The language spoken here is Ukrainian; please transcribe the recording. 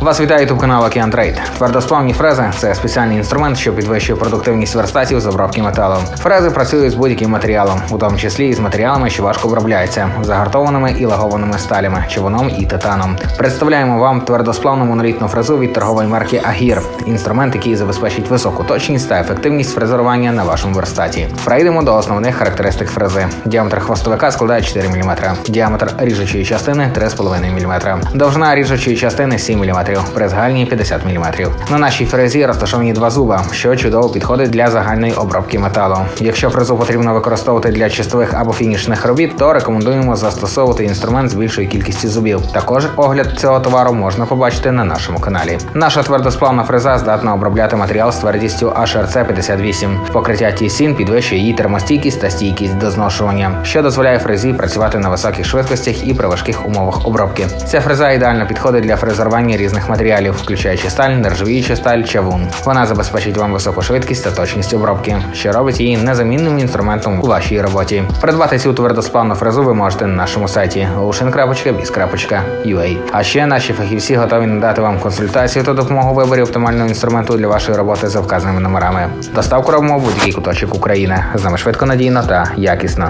Вас вітає ютуб канал Океан Трейд. Твердосплавні фрези це спеціальний інструмент, що підвищує продуктивність верстатів з обробки металу. Фрези працюють з будь-яким матеріалом, у тому числі і з матеріалами, що важко обробляються, загартованими і лагованими сталями, човуном і титаном. Представляємо вам твердосплавну монолітну фрезу від торгової марки Агір. Інструмент, який забезпечить високу точність та ефективність фрезерування на вашому верстаті. Прийдемо до основних характеристик фрези. Діаметр хвостовика складає 4 мм, діаметр ріжучої частини 3,5 мм, довжина ріжучої частини 7 мм, при згальні 50 мм. На нашій фрезі розташовані два зуба, що чудово підходить для загальної обробки металу. Якщо фрезу потрібно використовувати для чистових або фінішних робіт, то рекомендуємо застосовувати інструмент з більшою кількістю зубів. Також огляд цього товару можна побачити на нашому каналі. Наша твердосплавна фреза здатна обробляти матеріал з твердістю HRC 58. Покриття T-SIN підвищує її термостійкість та стійкість до зношування, що дозволяє фрезі працювати на високих швидкостях і при важких умовах обробки. Ця фреза ідеально підходить для фрезерування різних матеріалів, включаючи сталь, нержавіючу сталь, чавун. Вона забезпечить вам високу швидкість та точність обробки, що робить її незамінним інструментом у вашій роботі. Придбати цю твердосплавну фрезу ви можете на нашому сайті ocean.biz.ua. А ще наші фахівці готові надати вам консультацію та допомогу виборі оптимального інструменту для вашої роботи за вказаними номерами. Доставку робимо в будь-який куточок України. З нами швидко, надійно та якісно.